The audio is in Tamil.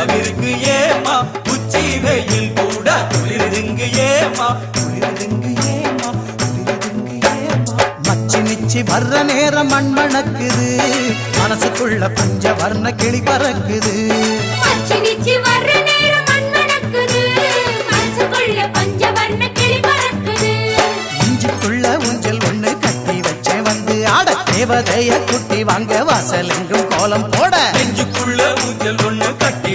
தவிர்க்கு ஏமா உச்சி வெயில் கூட குளிர்துங்கு ஏமா குளிர்துங்கு ஏமா குளிர்துங்கு ஏமா மச்சி நிச்சி வர்ற நேரம் மண் மணக்குது மனசுக்குள்ள பஞ்ச வர்ண கிளி பறக்குது. மச்சி நிச்சி வர்ற நேரம் மண் மணக்குது மனசுக்குள்ள பஞ்ச வர்ண கிளி பறக்குது. இஞ்சுக்குள்ள ஊஞ்சல் ஒண்ணு கட்டி வச்சேன் வந்து ஆட தேவதைய குட்டி வாங்க வாசல் எங்கும் கோலம் போட. நெஞ்சுக்குள்ள ஊஞ்சல் ஒண்ணு கட்டி